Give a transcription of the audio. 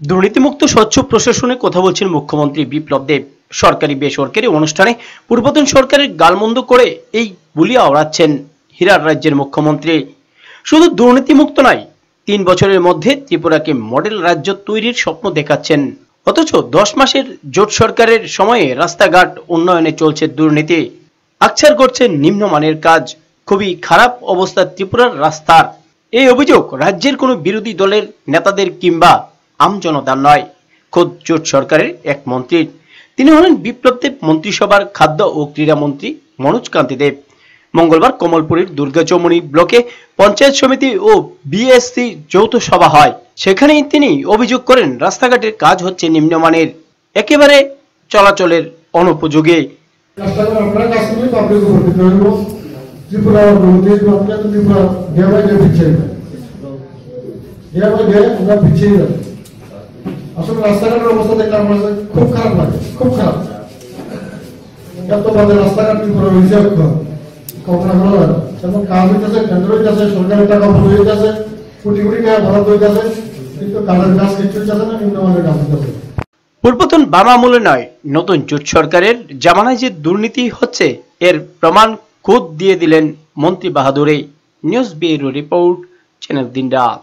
দুর্নীতিমুক্ত স্বচ্ছ প্রশাসনে কথা বলছেন মুখ্যমন্ত্রী বিপ্লব দেব। সরকারি বেসরকারি অনুষ্ঠানে পূর্বতন সরকারের গালমন্দ করে এই বুলিয়া ওড়াচ্ছেন হীরার রাজ্যের মুখ্যমন্ত্রী। শুধু দুর্নীতিমুক্ত নয়, তিন বছরের মধ্যে ত্রিপুরাকে মডেল রাজ্য তৈরির স্বপ্ন দেখাচ্ছেন। অথচ দশ মাসের জোট সরকারের সময়ে রাস্তাঘাট উন্নয়নে চলছে দুর্নীতি। আকছার করছে নিম্নমানের কাজ। খুবই খারাপ অবস্থা ত্রিপুরার রাস্তার। এই অভিযোগ রাজ্যের কোনো বিরোধী দলের নেতাদের কিংবা আমজনতার নয়, খোদ জোট সরকারের এক মন্ত্রীর তিনি হলেন বিপ্লব দেব, মন্ত্রিসভার খাদ্য ও ক্রীড়া মন্ত্রী মনোজ কান্তি দেব। মঙ্গলবার কমলপুরের দুর্গাচৌমনি ব্লকে পঞ্চায়েত সমিতি ও বিএসসি যৌথ সভা হয়। সেখানেই তিনি অভিযোগ করেন, রাস্তাঘাটের কাজ হচ্ছে নিম্নমানের, একেবারে চলাচলের অনুপযোগী। রাস্তাঘাট আসলে রাস্তাঘাটের অবস্থা খুব খারাপ লাগে, খুব খারাপ। পূর্বতন নয়, নতুন জোট সরকারের জামানায় যে দুর্নীতি হচ্ছে, এর প্রমাণ খোদ দিয়ে দিলেন মন্ত্রী বাহাদুরে news bureau report, channel Dinraat.